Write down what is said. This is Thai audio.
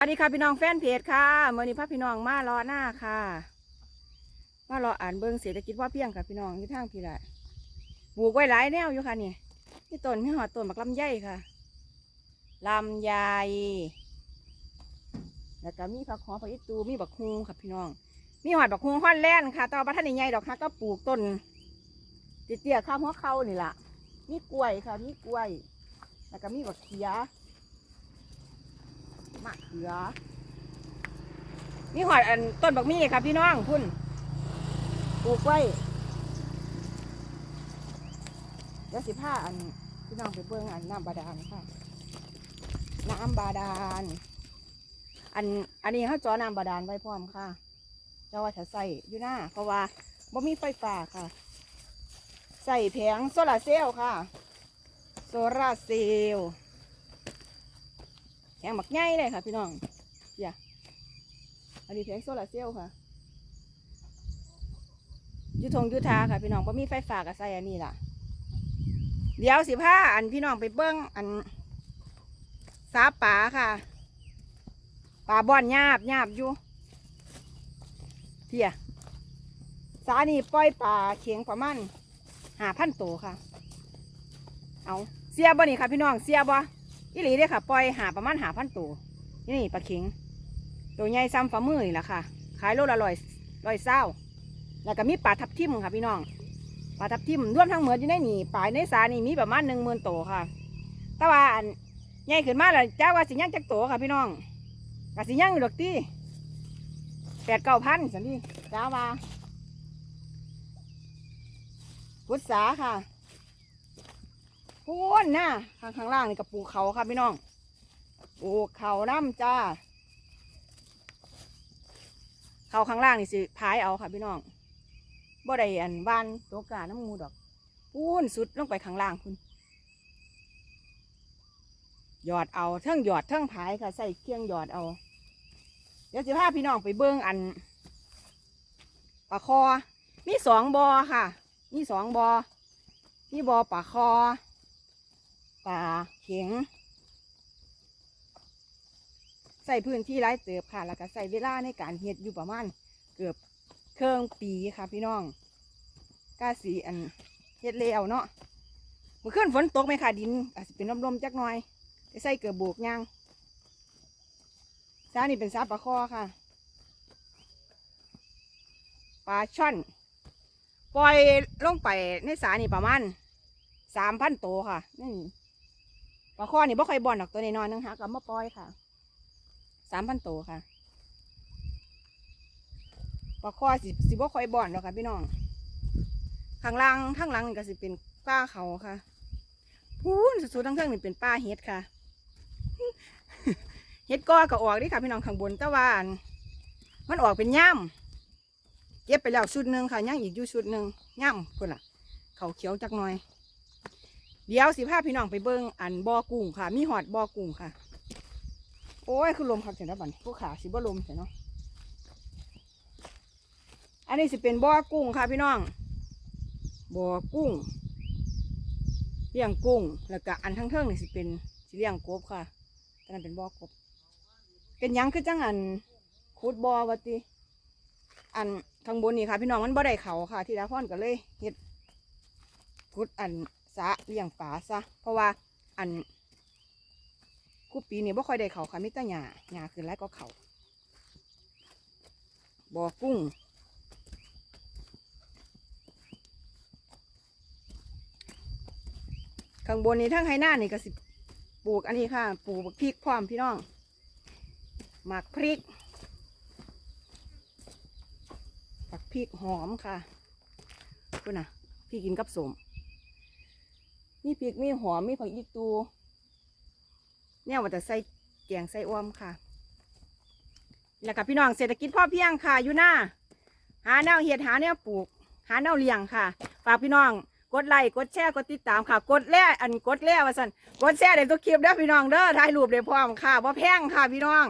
สวัสดีค่ะพี่น้องแฟนเพจค่ะเมื่อนี้พาพี่น้องมารอหน้าค่ะมารออ่านเบิ้งเศรษฐกิจว่าเพียงค่ะพี่น้องที่ทางพี่ละปลูกไว้หลายแนวอยู่ค่ะนี่ที่ต้นพี่หอดต้นบักลำไยค่ะลำไยแล้วก็มีผักหอมผักอีตูมีบักฮุงค่ะพี่น้อง มีหอดบักฮุงฮอนแลนด์ค่ะแตอนบัท่านใหญ่ดอกค่ะก็ปลูกต้นเตี้ยๆข้ามหัวเขานี่ล่ะมีกล้วยค่ะมีกล้วย แล้วก็มีบักเขีย มะเขือ มีหอดอันต้นบักมี่ครับพี่น้องพุ่นปลูกไว้เดี๋ยวสิผ้าอันพี่น้องไปเบิ่งอันน้ำบาดาลค่ะ น้ำบาดาล อันอันนี้เขาจอน้ำบาดาลไว้พร้อมค่ะเจ้าว่าจะใส่อยู่หน้าเพราะว่าบ่มีไฟฟ้าค่ะ ใส่แผงโซลาเซลล์ค่ะ โซลาเซลล์ แข็งหมักใหญ่เลยค่ะ พี่น้องอย่าอันนี้แผงโซลาเซลล์ค่ะยุทงยุทาค่ะพี่น้องว่ามีไฟฟ้ากับใส่อันนี้ล่ะ เดี๋ยวสิผ้าอันพี่น้องไปเบิ้งอันสาป่าค่ะป่าบ่อนหยาบหยาบอยู่เที่ยสานี่ปล่อยป่าเขียงประมาณหาพันตัวค่ะ เอาเสียบ่นี่ค่ะพี่น้องเสียบ่ อีหลีเด้ค่ะ ปล่อยหาประมาณหาพันตัวนี่นี่ปลาเข็งตัวใหญ่ซ้ำฝ่ามือนี่แหละค่ะ ขายโลละร้อยร้อยเศร้าแล้วก็มีปลาทับทิมค่ะพี่น้องปลาทับทิมรวมทั้งหมดอยู่ในนี่ปลายในสานี่มีประมาณหนึ่งหมื่นตัวค่ะ แต่ว่าอันใหญ่ขึ้นมาแล้วจ้าว่าสิย่างจักตัวค่ะพี่น้องกสิย่างอยู่ดอกตีแปดเก้าพันสันนี่จ้าว่าพุทธาค่ะ พูนนะข้างข้างล่างนี่กับปลูกเขาค่ะพี่น้องปลูกเขาน้ำจ้าเขาข้างล่างนี่สิพายเอาค่ะพี่น้องบ่ได้อันวานตัวกาน้ำงูดอกพูนสุดลงไปข้างล่างคุณหยอดเอาเทิงหยอดเทิงพายค่ะใส่เครื่องหยอดเอา เดี๋ยวสิพาพี่น้องไปเบิ้งอันปลาคอ มีสองบอค่ะ มีสองบอมีบอปลาคอ ปลาเข็งใส่พื้นที่ไร้เติบค่ะ แล้วก็ใส่เวลาในการเฮ็ดอยู่ประมาณเกือบเครื่องปีค่ะ พี่น้องก้าสีอันเฮ็ดเลวเนาะเมื่อคืนฝนตกไหมค่ะดินอาจจะเป็นลมๆจักหน่อยได้ใส่เกือบโบกยางซานี่เป็นซาปลาคอค่ะปลาช่อน ปล่อยลงไปในสานี่ประมาณสามพันโตวค่ะนี่ ปลาข้อนี่บ่ค่อยบ่อนดอกตัวน้อยๆนึงหากับมาปล่อยค่ะสามพันโตวค่ะปลาข้อสิสิบ่ค่อยบ่อนดอกค่ะ พี่น้องข้างล่างข้างหลังนี่ก็สิเป็นป้าเขาค่ะพูนสุดๆทั้งเครื่องนี่เป็นป้าเฮ็ดค่ะเฮ็ดก้อก็ออกดิค่ะพี่น้องข้างบนต่ว่าอันมันออกเป็นย่ำเก็บไปแล้วชุดหนึ่งค่ะย่างอีกอยู่ชุดหนึ่งย่ำคนละเขาเขียวจักหน่อย เดี๋ยวสิพาพี่น้องไปเบิ้งอันบอกุ้งค่ะ มีหอดบอกุ้งค่ะ โอ้ยคือลมครับเสียนะบันผู้ขาสิบ่ลมเสียเนาะอันนี้สิเป็นบอกุ้งค่ะพี่น้องบอกุ้งเลี้ยงกุ้งแล้วก็อันทั้งเทิงนี่สิเป็นสิเลี้ยงกบค่ะอันนั้นเป็นบอกบ เป็นยังคือจังอันคูดบอวะติอันข้างบนนี่ค่ะ พี่น้องมันบ่ได้เขาค่ะ ที่ดาพอนก็เลยเฮ็ดพุดอัน สะเลี้ยงปลาซะ เพราะว่าอันคู่ปีนี่บ่ค่อยได้เขาค่ะมิตรหญ้าหญ้าขึ้นแล้วก็เขาบ่อกุ้ง ข้างบนนี่ทั้งไฮหน้านี่ก็สิปลูกอันนี้ค่ะ ปลูกบักพริกพร้อมพี่น้องหมักพริกผักพริกหอมค่ะคุณน่ะพี่กินกับสม มีพริกมีหอมมีผักอีตูเนี่ยว่าจะใส่แกงใส่อ้อมค่ะ แล้วกับพี่น้องเศรษฐกิจพ่อเพียงค่ะอยู่หน้า หาแนวเห็ดหาแนวปลูก หาแนวเลี้ยงค่ะ ฝากพี่น้องกดไลค์กดแชร์กดติดตามค่ะ กดแล่อันกดแล่ว่าสันกดแชร์เดี๋ยวตัวคลิปเด้อพี่น้องเด้อถ่ายรูปเดี๋ยวพร้อมค่ะว่าแพงค่ะพี่น้อง